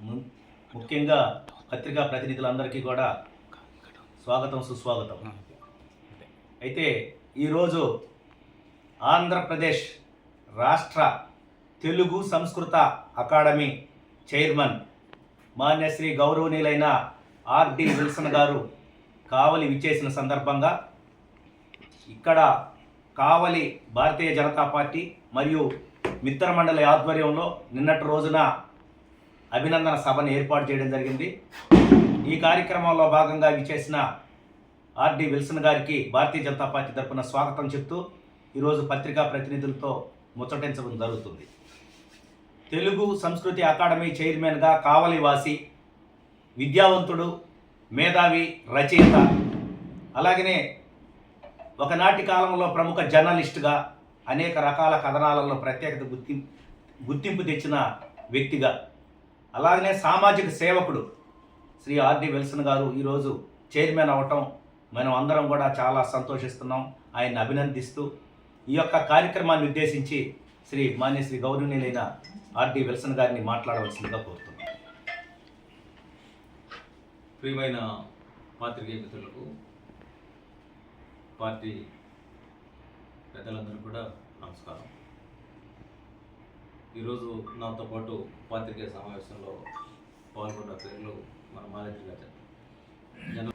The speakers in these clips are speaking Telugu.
ము- ముఖ్యంగా పత్రికా ప్రతినిధులందరికీ కూడా స్వాగతం సుస్వాగతం. అయితే ఈరోజు ఆంధ్రప్రదేశ్ రాష్ట్ర తెలుగు సంస్కృత అకాడమీ చైర్మన్ మాన్యశ్రీ గౌరవనీయులైన ఆర్డి విల్సన్ గారు కావలి విచ్చేసిన సందర్భంగా ఇక్కడ కావలి భారతీయ జనతా పార్టీ మరియు మిత్రమండలి ఆధ్వర్యంలో నిన్నటి రోజున అభినందన సభను ఏర్పాటు చేయడం జరిగింది. ఈ కార్యక్రమంలో భాగంగా విచేసిన ఆర్డి విల్సన్ గారికి భారతీయ జనతా పార్టీ తరఫున స్వాగతం చెప్తూ ఈరోజు పత్రికా ప్రతినిధులతో ముచ్చటించడం జరుగుతుంది. తెలుగు సంస్కృతి అకాడమీ చైర్మన్గా కావలివాసి విద్యావంతుడు మేధావి రచయిత అలాగనే ఒకనాటి కాలంలో ప్రముఖ జర్నలిస్టుగా అనేక రకాల కథనాలలో ప్రత్యేకత గుర్తింపు గుర్తింపు తెచ్చిన వ్యక్తిగా అలాగనే సామాజిక సేవకుడు శ్రీ ఆర్డి విల్సన్ గారు ఈరోజు చైర్మన్ అవటం మనం అందరం కూడా చాలా సంతోషిస్తున్నాం. ఆయన్ని అభినందిస్తూ ఈ యొక్క కార్యక్రమాన్ని ఉద్దేశించి శ్రీ మాన్య శ్రీ గౌరవనీయులైన ఆర్డి విల్సన్ గారిని మాట్లాడవలసిందిగా కోరుతున్నాం. ప్రియమైన పాత్రికేయ మిత్రులకు పార్టీ పెద్దలందరూ కూడా నమస్కారం. ఈరోజు నాతో పాటు పాత్రికేయ సమావేశంలో పాల్గొన్న పేర్లు మన మాలతి గారు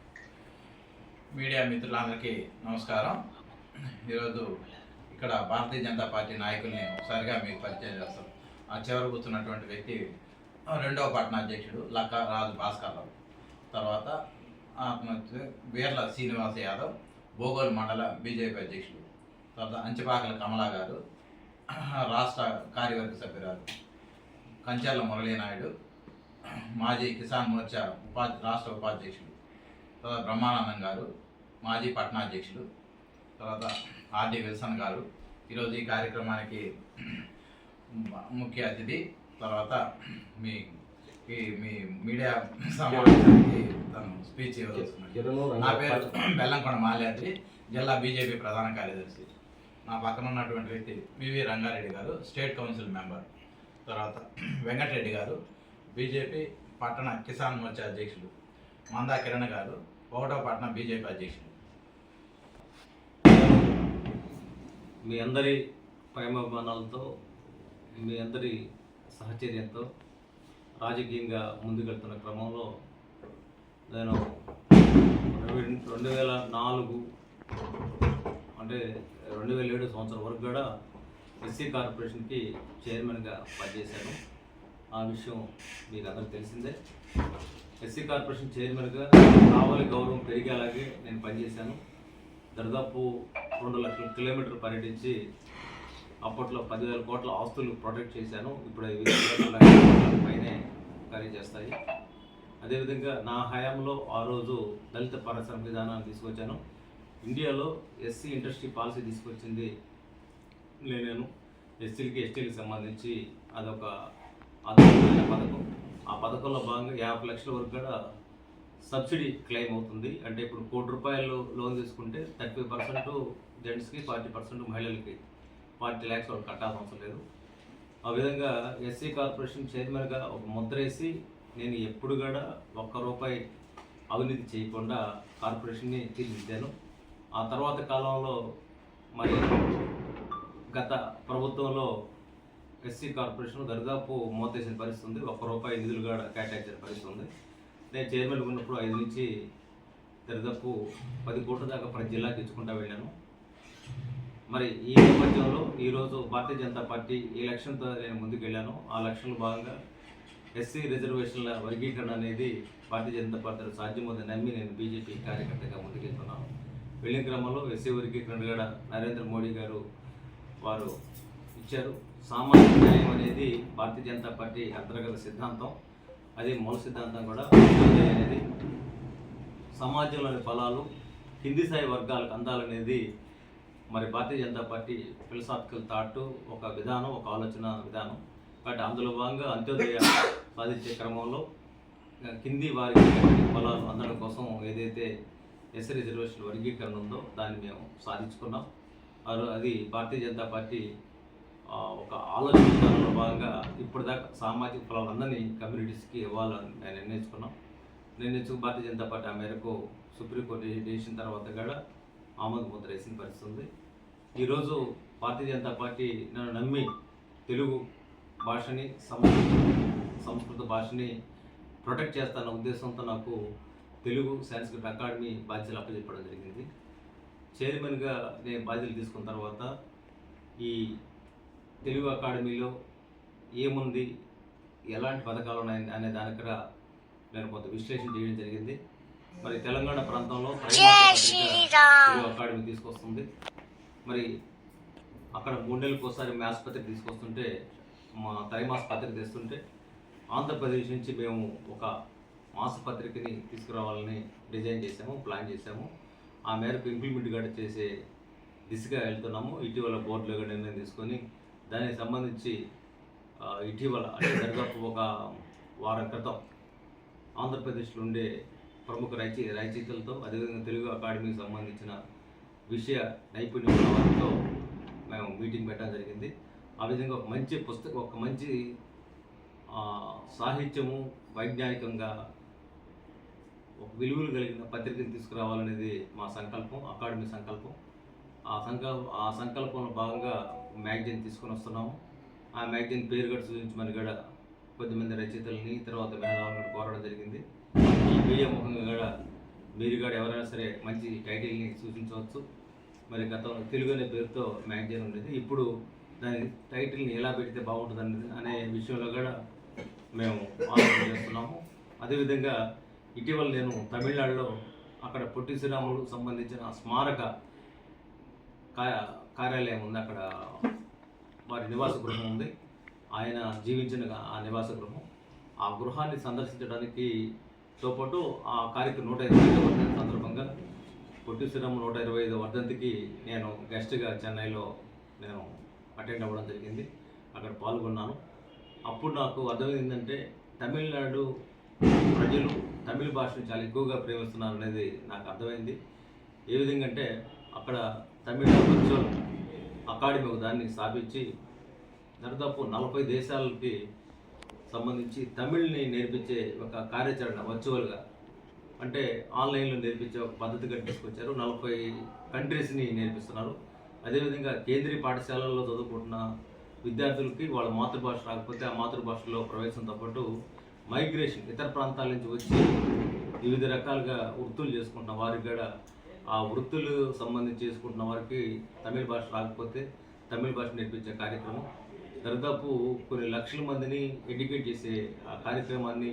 మీడియా మిత్రులందరికీ నమస్కారం. ఈరోజు ఇక్కడ భారతీయ జనతా పార్టీ నాయకుల్ని ఒకసారిగా మీకు పరిచయం చేస్తాం. ఆ చివర కూర్చున్నటువంటి వ్యక్తి రెండవ పట్టణ అధ్యక్షుడు లక్క రాజు భాస్కర్రావు తర్వాత ఆత్మహత్య బీర్ల శ్రీనివాస యాదవ్ భోగోల్ మండల బీజేపీ అధ్యక్షుడు. తర్వాత అంచపాకల కమలా గారు రాష్ట్ర కార్యవర్గ సభ్యురాలు కంచెర్ల మురళీనాయుడు మాజీ కిసాన్ మోర్చా ఉపాధి రాష్ట్ర ఉపాధ్యక్షుడు తర్వాత బ్రహ్మానందం గారు మాజీ పట్టణాధ్యక్షులు తర్వాత ఆర్డి విల్సన్ గారు. ఈరోజు ఈ కార్యక్రమానికి ముఖ్య అతిథి తర్వాత మీ ఈ మీ మీడియా సమావేశానికి తను స్పీచ్ ఇవ్వవలసింది నా పేరు బెల్లంకొండ మాల్యాద్రి జిల్లా బీజేపీ ప్రధాన కార్యదర్శి. నా పక్కన ఉన్నటువంటి వ్యక్తి వివి రంగారెడ్డి గారు స్టేట్ కౌన్సిల్ మెంబర్. తర్వాత వెంకటరెడ్డి గారు బీజేపీ పట్టణ కిసాన్ మోర్చా అధ్యక్షులు. మందా కిరణ్ గారు ఒకటో పట్టణ బీజేపీ అధ్యక్షులు. మీ అందరి ప్రేమాభిమానాలతో మీ అందరి సహచర్యంతో రాజకీయంగా ముందుకెళ్తున్న క్రమంలో నేను రెండు రెండు వేల నాలుగు అంటే రెండు వేల ఏడు సంవత్సరం వరకు కూడా ఎస్సీ కార్పొరేషన్కి చైర్మన్గా పనిచేశాను. ఆ విషయం మీకు అందరికి తెలిసిందే. ఎస్సీ కార్పొరేషన్ చైర్మన్గా కావాలి గౌరవం పెరిగేలాగే నేను పనిచేశాను. దాదాపు రెండు లక్షల కిలోమీటర్లు పర్యటించి అప్పట్లో పదివేల కోట్ల ఆస్తులు ప్రొటెక్ట్ చేశాను. ఇప్పుడు అవి లక్షల పైనే ఖరీదు చేస్తాయి అదేవిధంగా నా హయాంలో ఆ రోజు దళిత పరిశ్రమ విధానాన్ని తీసుకొచ్చాను. ఇండియాలో ఎస్సీ ఇండస్ట్రీ పాలసీ తీసుకొచ్చింది నేను ఎస్సీలకి ఎస్టీలకి సంబంధించి అదొక అద్భుతమైన పథకం. ఆ పథకంలో భాగంగా యాభై లక్షల వరకు కూడా సబ్సిడీ క్లెయిమ్ అవుతుంది. అంటే ఇప్పుడు కోటి రూపాయలు లోన్ తీసుకుంటే థర్టీ పర్సెంట్ జెంట్స్కి ఫార్టీ పర్సెంట్ మహిళలకి ఫార్టీ ల్యాక్స్ వాళ్ళు కట్టాల్సిన అవసరం లేదు. ఆ విధంగా ఎస్సీ కార్పొరేషన్ చైర్మన్గా ఒక ముద్ర వేసి నేను ఎప్పుడు కూడా ఒక్క రూపాయి అవినీతి చేయకుండా కార్పొరేషన్ని తీర్చిదిద్దాను. ఆ తర్వాత కాలంలో మరి గత ప్రభుత్వంలో ఎస్సీ కార్పొరేషన్ దరిదాపు మూతేసిన పరిస్థితి ఉంది. ఒక్క రూపాయి నిధులు కూడా కేటాయించిన పరిస్థితి ఉంది. నేను చైర్మన్ ఉన్నప్పుడు ఐదు నుంచి దరిదాపు పది కోట్ల దాకా ప్రతి జిల్లాకి ఇచ్చుకుంటా వెళ్ళాను. మరి ఈ నేపథ్యంలో ఈరోజు భారతీయ జనతా పార్టీ ఈ లక్ష్యంతో నేను ముందుకు వెళ్ళాను. ఆ లక్ష్యంలో భాగంగా ఎస్సీ రిజర్వేషన్ల వర్గీకరణ అనేది భారతీయ జనతా పార్టీ సాధ్యమవుతుంది నమ్మి నేను బీజేపీ కార్యకర్తగా ముందుకు వెళ్ళిన క్రమంలో ఎస్సీ వర్గీకరణ కూడా నరేంద్ర మోడీ గారు వారు ఇచ్చారు. సామాజిక న్యాయం అనేది భారతీయ జనతా పార్టీ అంతర్గత సిద్ధాంతం. అది మూల సిద్ధాంతం కూడా. అనేది సమాజంలోని ఫలాలు కింది స్థాయి వర్గాలకు అందాలనేది మరి Bharatiya Janata Party philosophical thought ఒక విధానం ఒక ఆలోచన విధానం. కాబట్టి అందులో భాగంగా అంత్యోదయ సాధించే క్రమంలో కింది వారికి ఫలాలు అందడం కోసం ఏదైతే ఎస్సీ రిజర్వేషన్ వర్గీకరణ ఉందో దాన్ని మేము సాధించుకున్నాం. అది భారతీయ జనతా పార్టీ ఒక ఆలోచన భాగంగా ఇప్పటిదాకా సామాజిక ఫలాలందరినీ కమ్యూనిటీస్కి ఇవ్వాలని నేను నిర్ణయించుకున్నాం. నిర్ణయించుకు భారతీయ జనతా పార్టీ ఆ మేరకు సుప్రీంకోర్టు చేసిన తర్వాత కూడా ఆమోద ముద్ర వేసిన పరిస్థితి ఉంది. ఈరోజు భారతీయ జనతా పార్టీ నన్ను నమ్మి తెలుగు భాషని సంస్కృత సంస్కృత భాషని ప్రొటెక్ట్ చేస్తాన్న ఉద్దేశంతో నాకు తెలుగు సాంస్కృతిక అకాడమీ బాధ్యతలు అప్పచెప్పడం జరిగింది. చైర్మన్గా నేను బాధ్యతలు తీసుకున్న తర్వాత ఈ తెలుగు అకాడమీలో ఏముంది ఎలాంటి పథకాలు ఉన్నాయి అనే దాని దగ్గర నేను కొంత విశ్లేషణ చేయడం జరిగింది. మరి తెలంగాణ ప్రాంతంలో తెలుగు అకాడమీ తీసుకొస్తుంది. మరి అక్కడ మూడు నెలలకు ఒకసారి మ్యాథ్స్ పత్రిక తీసుకొస్తుంటే మా త్రైమాస పత్రిక తెస్తుంటే ఆంధ్రప్రదేశ్ నుంచి మేము ఒక మాసపత్రికని తీసుకురావాలని డిజైన్ చేసాము ప్లాన్ చేసాము ఆ మేరకు ఇంప్లిమెంట్ కూడా చేసే దిశగా వెళ్తున్నాము. ఇటీవల బోర్డులో కూడా నిర్ణయం తీసుకొని దానికి సంబంధించి ఇటీవల అంటే దాదాపు ఒక వారం క్రితం ఆంధ్రప్రదేశ్లో ఉండే ప్రముఖ రచయి రచయితలతో అదేవిధంగా తెలుగు అకాడమీకి సంబంధించిన విషయ నైపుణ్యం వారితో మేము మీటింగ్ పెట్టడం జరిగింది. ఆ విధంగా ఒక మంచి పుస్తకం ఒక మంచి సాహిత్యము వైజ్ఞానికంగా ఒక విలువలు కలిగిన పత్రికను తీసుకురావాలనేది మా సంకల్పం అకాడమీ సంకల్పం. ఆ సంకల్ప ఆ సంకల్పంలో భాగంగా మ్యాగజైన్ తీసుకొని వస్తున్నాము. ఆ మ్యాగజైన్ పేరు కూడా సూచించమని కూడా కొద్దిమంది రచయితలని తర్వాత మేధావులను కూడా కోరడం జరిగింది. ఈ మీడియా ముఖంగా కూడా మీరు కూడా ఎవరైనా సరే మంచి టైటిల్ని సూచించవచ్చు. మరి గతంలో తెలుగు అనే పేరుతో మ్యాగజైన్ ఉండేది. ఇప్పుడు దాని టైటిల్ని ఎలా పెడితే బాగుంటుంది అనేది అనే విషయంలో కూడా మేము ఆలోచన చేస్తున్నాము. అదేవిధంగా ఇటీవల నేను తమిళనాడులో అక్కడ పొట్టి శ్రీరాముడు సంబంధించిన స్మారక కార్యాలయం ఉంది. అక్కడ వారి నివాస గృహం ఉంది. ఆయన జీవించిన ఆ నివాస గృహం. ఆ గృహాన్ని సందర్శించడానికి తో పాటు ఆ కార్యక్రమం నూట ఇరవై ఐదవ వర్ధంతి సందర్భంగా పొట్టి శ్రీరాము నూట ఇరవై ఐదవ వర్ధంతికి నేను గెస్ట్గా చెన్నైలో నేను అటెండ్ అవ్వడం జరిగింది. అక్కడ పాల్గొన్నాను. అప్పుడు నాకు అర్థమైంది ఏంటంటే తమిళనాడు ప్రజలు తమిళ భాషను చాలా ఎక్కువగా ప్రేమిస్తున్నారు అనేది నాకు అర్థమైంది. ఏ విధంగా అంటే అక్కడ తమిళ వర్చువల్ అకాడమీ ఒక దాన్ని స్థాపించి దాదాపు నలభై దేశాలకి సంబంధించి తమిళ్ని నేర్పించే ఒక కార్యాచరణ వర్చువల్గా అంటే ఆన్లైన్లో నేర్పించే ఒక పద్ధతిగా తీసుకొచ్చారు. నలభై కంట్రీస్ని నేర్పిస్తున్నారు. అదేవిధంగా కేంద్రీయ పాఠశాలల్లో చదువుకుంటున్న విద్యార్థులకి వాళ్ళ మాతృభాష రాకపోతే ఆ మాతృభాషలో ప్రవేశంతో పాటు మైగ్రేషన్ ఇతర ప్రాంతాల నుంచి వచ్చి వివిధ రకాలుగా వృత్తులు చేసుకుంటున్న వారికి కూడా ఆ వృత్తులు సంబంధించి చేసుకుంటున్న వారికి తమిళ భాష రాకపోతే తమిళ భాష నేర్పించే కార్యక్రమం. దాదాపు కొన్ని లక్షల మందిని ఎడ్యుకేట్ చేసే ఆ కార్యక్రమాన్ని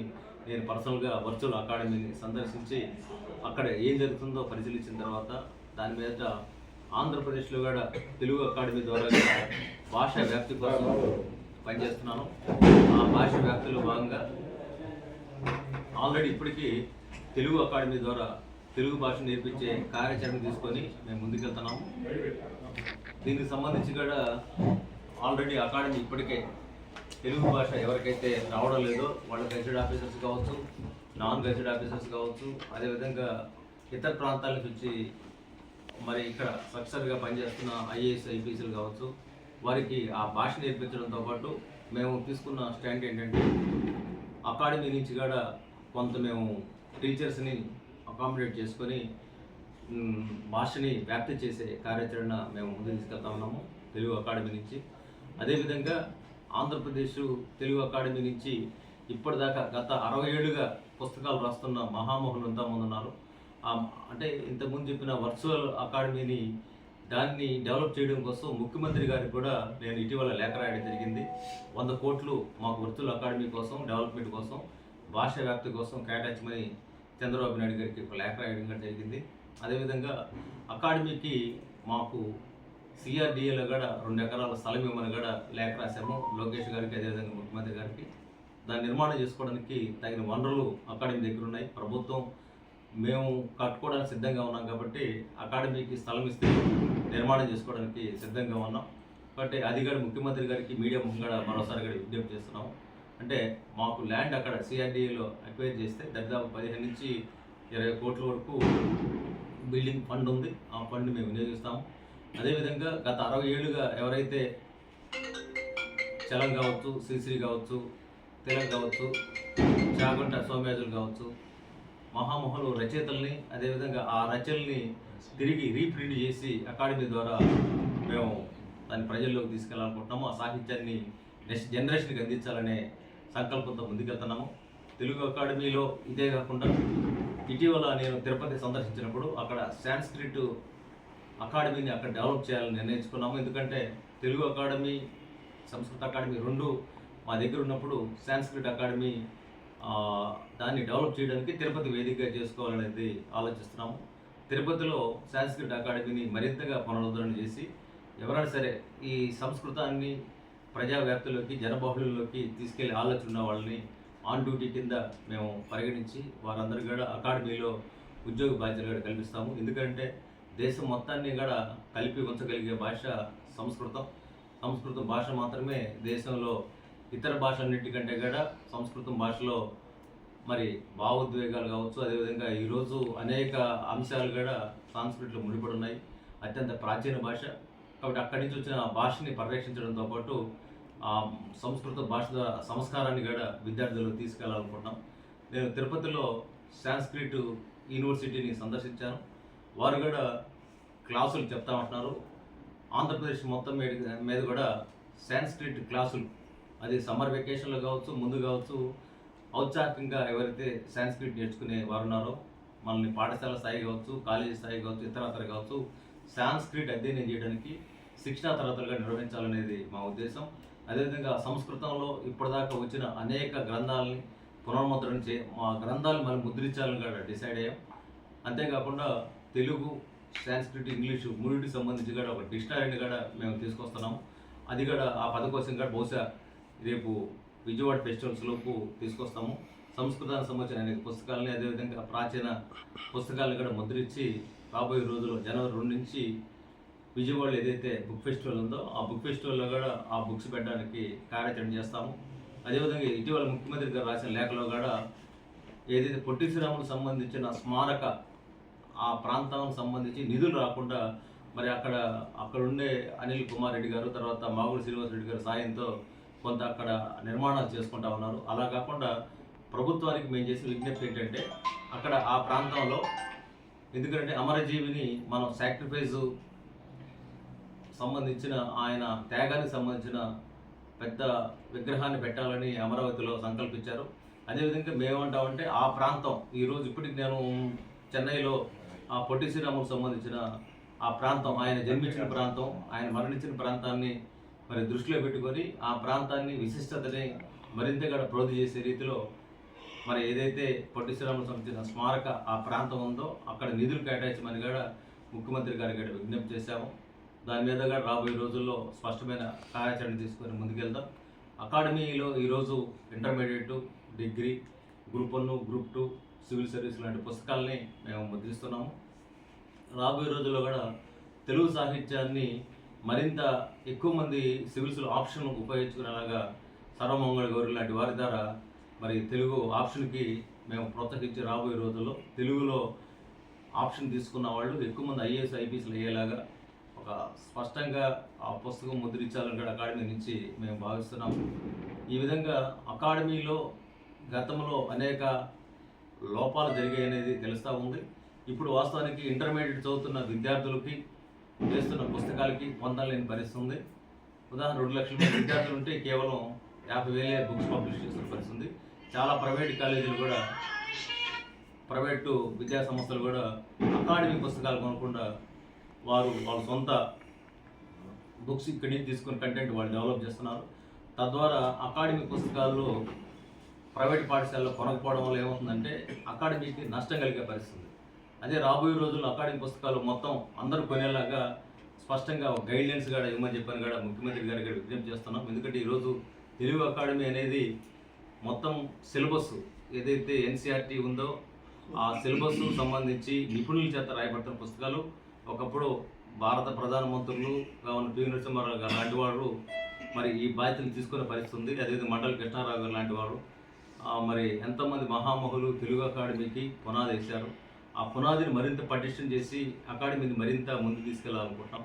నేను పర్సనల్గా వర్చువల్ అకాడమీని సందర్శించి అక్కడ ఏం జరుగుతుందో పరిశీలించిన తర్వాత దాని మీద ఆంధ్రప్రదేశ్లో కూడా తెలుగు అకాడమీ ద్వారా భాష భాషా వ్యాప్తి కోసం పనిచేస్తున్నాను. ఆ భాష వ్యాప్తిలో భాగంగా ఆల్రెడీ ఇప్పటికీ తెలుగు అకాడమీ ద్వారా తెలుగు భాష నేర్పించే కార్యాచరణ తీసుకొని మేము ముందుకెళ్తున్నాము. దీనికి సంబంధించి కూడా ఆల్రెడీ అకాడమీ ఇప్పటికే తెలుగు భాష ఎవరికైతే రావడం లేదో వాళ్ళ గజెడ్ ఆఫీసర్స్ కావచ్చు నాన్ గజెడ్ ఆఫీసర్స్ కావచ్చు అదేవిధంగా ఇతర ప్రాంతాల నుంచి వచ్చి మరి ఇక్కడ సక్సెస్గా పనిచేస్తున్న ఐఏఎస్ ఐపీఎస్లు కావచ్చు వారికి ఆ భాష నేర్పించడంతో పాటు మేము తీసుకున్న స్టాండ్ ఏంటంటే అకాడమీ నుంచి కూడా కొంత మేము టీచర్స్ని అకామిడేట్ చేసుకొని భాషని వ్యాప్తి చేసే కార్యాచరణ మేము ముందు తీసుకెళ్తా ఉన్నాము తెలుగు అకాడమీ నుంచి. అదేవిధంగా ఆంధ్రప్రదేశ్ తెలుగు అకాడమీ నుంచి ఇప్పటిదాకా గత అరవై ఏళ్ళుగా పుస్తకాలు రాస్తున్న మహామహులు ఎంతమంది ఉన్నారు. అంటే ఇంతకుముందు చెప్పిన వర్చువల్ అకాడమీని దాన్ని డెవలప్ చేయడం కోసం ముఖ్యమంత్రి గారికి కూడా నేను ఇటీవల లేఖ రాయడం జరిగింది. వంద కోట్లు మాకు వర్చువల్ అకాడమీ కోసం డెవలప్మెంట్ కోసం భాష వ్యాప్తి కోసం కేటాయించమని చంద్రబాబు నాయుడు గారికి ఒక లేఖ రాయడం కూడా జరిగింది. అదేవిధంగా అకాడమీకి మాకు సిఆర్డిఏలో కూడా రెండు ఎకరాల స్థలం ఇవ్వమని కూడా లేఖ రాశాము. లోకేష్ గారికి అదేవిధంగా ముఖ్యమంత్రి గారికి. దాన్ని నిర్మాణం చేసుకోవడానికి తగిన వనరులు అకాడమీ దగ్గర ఉన్నాయి. ప్రభుత్వం మేము కట్టుకోవడానికి సిద్ధంగా ఉన్నాం కాబట్టి అకాడమీకి స్థలం ఇస్తే నిర్మాణం చేసుకోవడానికి సిద్ధంగా ఉన్నాం. కాబట్టి అది కూడా ముఖ్యమంత్రి గారికి మీడియా ముంగడ మరోసారి కూడా విజ్ఞప్తి చేస్తున్నాం అంటే మాకు ల్యాండ్ అక్కడ సిఆర్డిఏలో అక్వైర్ చేస్తే దాదాపు పదిహేను నుంచి ఇరవై కోట్ల వరకు బిల్డింగ్ ఫండ్ ఉంది. ఆ ఫండ్ మేము వినియోగిస్తాము. అదేవిధంగా గత అరవై ఏళ్ళుగా ఎవరైతే చలం కావచ్చు శ్రీశ్రీ కావచ్చు తిలక్ కావచ్చు చాగుంట సోమయాజులు కావచ్చు మహామహులు రచయితల్ని అదేవిధంగా ఆ రచనల్ని తిరిగి రీప్రింట్ చేసి అకాడమీ ద్వారా మేము దాన్ని ప్రజల్లోకి తీసుకెళ్ళాలనుకుంటున్నాము ఆ సాహిత్యాన్ని నెక్స్ట్ జనరేషన్కి అందించాలనే సంకల్పంతో ముందుకెళ్తున్నాము. తెలుగు అకాడమీలో ఇదే కాకుండా ఇటీవల నేను తిరుపతి సందర్శించినప్పుడు అక్కడ సాంస్క్రిట్ అకాడమీని అక్కడ డెవలప్ చేయాలని నిర్ణయించుకున్నాము. ఎందుకంటే తెలుగు అకాడమీ సంస్కృత అకాడమీ రెండు మా దగ్గర ఉన్నప్పుడు సాంస్క్రిట్ అకాడమీ దాన్ని డెవలప్ చేయడానికి తిరుపతి వేదికగా చేసుకోవాలనేది ఆలోచిస్తున్నాము. తిరుపతిలో సాంస్క్రిట్ అకాడమీని మరింతగా పునరుద్ధరణ చేసి ఎవరైనా సరే ఈ సంస్కృతాన్ని ప్రజావ్యాప్తిలోకి జనబహుళంలోకి తీసుకెళ్ళే ఆలోచన ఉన్న వాళ్ళని ఆన్ డ్యూటీ కింద మేము పరిగణించి వారందరూ కూడా అకాడమీలో ఉద్యోగ బాధ్యతలు కూడా కల్పిస్తాము. ఎందుకంటే దేశం మొత్తాన్ని కూడా కలిపి ఉంచగలిగే భాష సంస్కృతం. సంస్కృతం భాష మాత్రమే దేశంలో ఇతర భాషలన్నిటికంటే కూడా సంస్కృతం భాషలో మరి భావోద్వేగాలు కావచ్చు అదేవిధంగా ఈరోజు అనేక అంశాలు కూడా సాంస్కృతిలో ముడిపడి ఉన్నాయి. అత్యంత ప్రాచీన భాష. కాబట్టి అక్కడి నుంచి వచ్చిన భాషని పరిరక్షించడంతో పాటు ఆ సంస్కృత భాష ద్వారా సంస్కారాన్ని కూడా విద్యార్థులకు తీసుకెళ్ళాలనుకుంటున్నాం. నేను తిరుపతిలో సాంస్క్రిట్ యూనివర్సిటీని సందర్శించాను. వారు కూడా క్లాసులు చెప్తామంటున్నారు ఆంధ్రప్రదేశ్ మొత్తం మీద మీద కూడా సాంస్క్రిట్ క్లాసులు. అది సమ్మర్ వెకేషన్లో కావచ్చు ముందు కావచ్చు ఔత్సాహికంగా ఎవరైతే సాంస్క్రిట్ నేర్చుకునే వారు ఉన్నారో మనల్ని పాఠశాల స్థాయి కావచ్చు కాలేజీ స్థాయి కావచ్చు ఇతరత్ర కావచ్చు సాంస్క్రిట్ అధ్యయనం చేయడానికి శిక్షణా తరగతులుగా నిర్వహించాలనేది మా ఉద్దేశం. అదేవిధంగా సంస్కృతంలో ఇప్పటిదాకా వచ్చిన అనేక గ్రంథాలని పునర్ముద్రణ చే మా గ్రంథాలు మనం ముద్రించాలని కూడా డిసైడ్ అయ్యాం. అంతేకాకుండా తెలుగు సాంస్క్రిట్ ఇంగ్లీషు మూడింటికి సంబంధించి కూడా ఒక డిక్షనరీని కూడా మేము తీసుకొస్తున్నాము అది కూడా ఆ పద కోసం కూడా బహుశా రేపు విజయవాడ ఫెస్టివల్స్ లోపు తీసుకొస్తాము. సంస్కృతానికి సంబంధించిన అనేక పుస్తకాలని అదేవిధంగా ప్రాచీన పుస్తకాలను కూడా ముద్రించి రాబోయే రోజుల్లో జనవరి రెండు నుంచి విజయవాడలో ఏదైతే బుక్ ఫెస్టివల్ ఉందో ఆ బుక్ ఫెస్టివల్లో కూడా ఆ బుక్స్ పెట్టడానికి కార్యాచరణ చేస్తాము. అదేవిధంగా ఇటీవల ముఖ్యమంత్రి గారు రాసిన లేఖలో కూడా ఏదైతే పొట్టి శ్రీరాములకు సంబంధించిన స్మారక ఆ ప్రాంతానికి సంబంధించి నిధులు రాకుండా మరి అక్కడ అక్కడ ఉండే అనిల్ కుమార్ రెడ్డి గారు తర్వాత మాగుడు శ్రీనివాస్ రెడ్డి గారు సాయంతో కొంత అక్కడ నిర్మాణాలు చేసుకుంటా ఉన్నారు. అలా కాకుండా ప్రభుత్వానికి మేము చేసిన విజ్ఞప్తి ఏంటంటే అక్కడ ఆ ప్రాంతంలో ఎందుకంటే అమరజీవిని మనం సాక్రిఫైస్ సంబంధించిన ఆయన త్యాగానికి సంబంధించిన పెద్ద విగ్రహాన్ని పెట్టాలని అమరావతిలో సంకల్పించారు. అదేవిధంగా మేమంటామంటే ఆ ప్రాంతం ఈరోజు ఇప్పటికి నేను చెన్నైలో ఆ పొట్టి శ్రీరాముకు సంబంధించిన ఆ ప్రాంతం ఆయన జన్మించిన ప్రాంతం ఆయన మరణించిన ప్రాంతాన్ని మరి దృష్టిలో పెట్టుకొని ఆ ప్రాంతాన్ని విశిష్టతని మరింతగా ప్రోధి చేసే రీతిలో మరి ఏదైతే పొట్టి శ్రీరాముకు సంబంధించిన స్మారక ఆ ప్రాంతం ఉందో అక్కడ నిధులు కేటాయించమని కూడా ముఖ్యమంత్రి గారికి విజ్ఞప్తి చేశాము. దాని మీద కూడా రాబోయే రోజుల్లో స్పష్టమైన కార్యాచరణ తీసుకొని ముందుకెళ్దాం. అకాడమీలో ఈరోజు intermediate degree group one group two civil service లాంటి పుస్తకాలని మేము ముద్రిస్తున్నాము. రాబోయే రోజుల్లో కూడా తెలుగు సాహిత్యాన్ని మరింత ఎక్కువ మంది సివిల్స్లో ఆప్షన్ ఉపయోగించుకునేలాగా సర్వమంగళ గౌరి లాంటి వారి ద్వారా మరి తెలుగు ఆప్షన్కి మేము ప్రోత్సహించి రాబోయే రోజుల్లో తెలుగులో ఆప్షన్ తీసుకున్న వాళ్ళు ఎక్కువ మంది ఐఏఎస్ ఐపీఎస్లు అయ్యేలాగా ఒక స్పష్టంగా ఆ పుస్తకం ముద్రించాలని కూడా అకాడమీ నుంచి మేము భావిస్తున్నాం. ఈ విధంగా అకాడమీలో గతంలో అనేక లోపాలు జరిగాయి అనేది తెలుస్తూ ఉంది. ఇప్పుడు వాస్తవానికి ఇంటర్మీడియట్ చదువుతున్న విద్యార్థులకి చేస్తున్న పుస్తకాలకి పొందలేని పరిస్థితి ఉంది ఉదాహరణ రెండు లక్షల మంది విద్యార్థులు ఉంటే కేవలం యాభై వేలే బుక్స్ పబ్లిష్ చేస్తున్న పరిస్థితి ఉంది చాలా ప్రైవేట్ కాలేజీలు కూడా ప్రైవేటు విద్యా సంస్థలు కూడా అకాడమీ పుస్తకాలు కొనకుండా వారు వాళ్ళ సొంత బుక్స్ ఇక్కడి నుంచి తీసుకుని కంటెంట్ వాళ్ళు డెవలప్ చేస్తున్నారు. తద్వారా అకాడమీ పుస్తకాల్లో ప్రైవేట్ పాఠశాలలో కొనకపోవడం వల్ల ఏమవుతుందంటే అకాడమీకి నష్టం కలిగే పరిస్థితి అదే రాబోయే రోజుల్లో అకాడమీ పుస్తకాలు మొత్తం అందరూ కొనేలాగా స్పష్టంగా గైడ్లైన్స్ కూడా ఇవ్వమని చెప్పాను కూడా ముఖ్యమంత్రి గారికి కూడా విజ్ఞప్తి చేస్తున్నాం. ఎందుకంటే ఈరోజు తెలుగు అకాడమీ అనేది మొత్తం సిలబస్ ఏదైతే ఎన్సీఆర్టీ ఉందో ఆ సిలబస్ సంబంధించి నిపుణుల చేత రాయబడుతున్న పుస్తకాలు ఒకప్పుడు భారత ప్రధానమంత్రులుగా ఉన్న పి. నరసింహారావు గారు లాంటి వారు మరి ఈ బాధ్యతలు తీసుకునే పరిస్థితి ఉంది అదేవిధంగా మండలి కృష్ణారావు గారు లాంటి వారు. మరి ఎంతోమంది మహామహులు తెలుగు అకాడమీకి పునాది వేశారు. ఆ పునాదిని మరింత పటిష్టం చేసి అకాడమీని మరింత ముందుకు తీసుకెళ్ళాలనుకుంటున్నాం.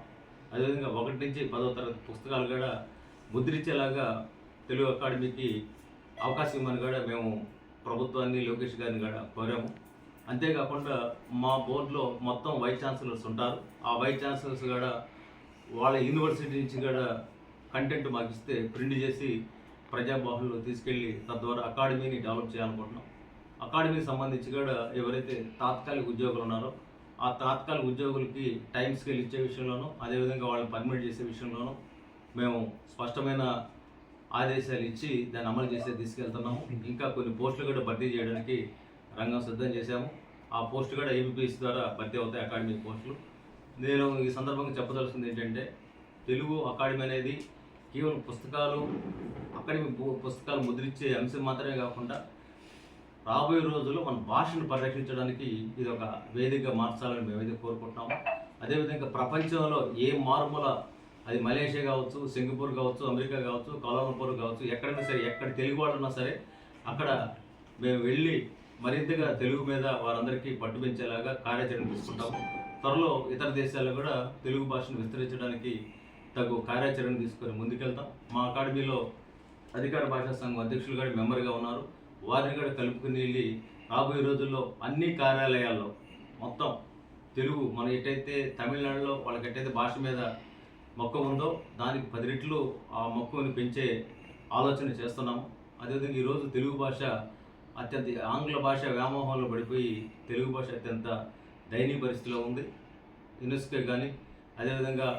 అదేవిధంగా ఒకటి నుంచి పదో తరగతి పుస్తకాలు కూడా ముద్రించేలాగా తెలుగు అకాడమీకి అవకాశం ఇవ్వమని కూడా మేము ప్రభుత్వాన్ని లోకేష్ గారిని కూడా కోరాము. అంతేకాకుండా మా బోర్డులో మొత్తం వైస్ ఛాన్సలర్స్ ఉంటారు. ఆ వైస్ ఛాన్సలర్స్ కూడా వాళ్ళ యూనివర్సిటీ నుంచి కూడా కంటెంట్ మాకు ఇస్తే ప్రింట్ చేసి ప్రజాబాహుల్లో తీసుకెళ్ళి తద్వారా అకాడమీని డెవలప్ చేయాలనుకుంటున్నాం. అకాడమీకి సంబంధించి కూడా ఎవరైతే తాత్కాలిక ఉద్యోగులు ఉన్నారో ఆ తాత్కాలిక ఉద్యోగులకి టైం స్కేల్ ఇచ్చే విషయంలోనూ అదేవిధంగా వాళ్ళని పర్మిట్ చేసే విషయంలోనూ మేము స్పష్టమైన ఆదేశాలు ఇచ్చి దాన్ని అమలు చేసే తీసుకెళ్తున్నాము ఇంకా కొన్ని పోస్టులు కూడా భర్తీ చేయడానికి రంగం సిద్ధం చేశాము. ఆ పోస్ట్ కూడా ఏబిపిఎస్ ద్వారా భర్తీ అవుతాయి అకాడమీ పోస్టులు. నేను ఈ సందర్భంగా చెప్పదలుచుకుంది ఏంటంటే తెలుగు అకాడమీ అనేది కేవలం పుస్తకాలు అకాడమీ పుస్తకాలు ముద్రించే అంశం మాత్రమే కాకుండా రాబోయే రోజుల్లో మన భాషను పరిరక్షించడానికి ఇది ఒక వేదికగా మార్చాలని మేమైతే కోరుకుంటున్నాము. అదేవిధంగా ప్రపంచంలో ఏ మారుమూల అది మలేషియా కావచ్చు సింగపూర్ కావచ్చు అమెరికా కావచ్చు కౌలాలంపూర్ కావచ్చు ఎక్కడైనా సరే ఎక్కడ తెలుగు వాళ్ళు ఉన్నా సరే అక్కడ మేము వెళ్ళి మరింతగా తెలుగు మీద వారందరికీ పట్టు పెంచేలాగా కార్యాచరణ తీసుకుంటాం. త్వరలో ఇతర దేశాల్లో కూడా తెలుగు భాషను విస్తరించడానికి తగు కార్యాచరణ తీసుకొని ముందుకెళ్తాం. మా అకాడమీలో అధికార భాషా సంఘం అధ్యక్షులు కూడా మెంబర్గా ఉన్నారు. వారిని కూడా కలుపుకుని వెళ్ళి రాబోయే రోజుల్లో అన్ని కార్యాలయాల్లో మొత్తం తెలుగు మనం ఎటైతే తమిళనాడులో వాళ్ళకి ఎటైతే భాష మీద మక్కువ ఉందో దానికి పది రెట్లు ఆ మక్కువని పెంచే ఆలోచన చేస్తున్నాము. అదేవిధంగా ఈరోజు తెలుగు భాష అత్యంత ఆంగ్ల భాష వ్యామోహంలో పడిపోయి తెలుగు భాష అత్యంత దయనీయ పరిస్థితిలో ఉంది. యునెస్కో కానీ అదేవిధంగా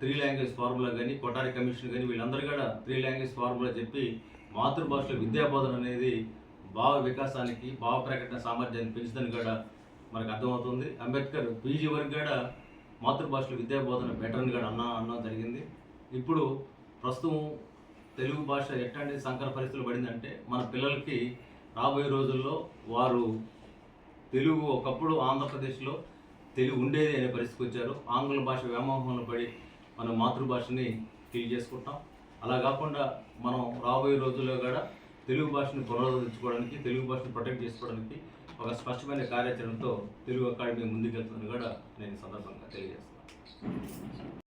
త్రీ లాంగ్వేజ్ ఫార్ములా కానీ కొటారి కమిషన్ కానీ వీళ్ళందరూ కూడా త్రీ లాంగ్వేజ్ ఫార్ములా చెప్పి మాతృభాషలో విద్యాబోధన అనేది భావ వికాసానికి భావ ప్రకటన సామర్థ్యాన్ని పెంచుదని కూడా మనకు అర్థమవుతుంది. అంబేద్కర్ పీజీ వరకు కూడా మాతృభాషలో విద్యాబోధన బెటర్ అని కూడా అన్నా అన్నం జరిగింది. ఇప్పుడు ప్రస్తుతం తెలుగు భాష ఎట్లాంటి సంకర పరిస్థితులు పడిందంటే మన పిల్లలకి రాబోయే రోజుల్లో వారు తెలుగు ఒకప్పుడు ఆంధ్రప్రదేశ్లో తెలుగు ఉండేది అనే పరిస్థితికి వచ్చారు. ఆంగ్ల భాష వ్యామోహంలో పడి మన మాతృభాషని తెలియజేసుకుంటాం అలా కాకుండా మనం రాబోయే రోజుల్లో కూడా తెలుగు భాషని పునరుద్ధరించుకోవడానికి తెలుగు భాషను ప్రొటెక్ట్ చేసుకోవడానికి ఒక స్పష్టమైన కార్యాచరణతో తెలుగు అకాడమీ ముందుకెళ్తుందని కూడా నేను సందర్భంగా తెలియజేస్తున్నాను.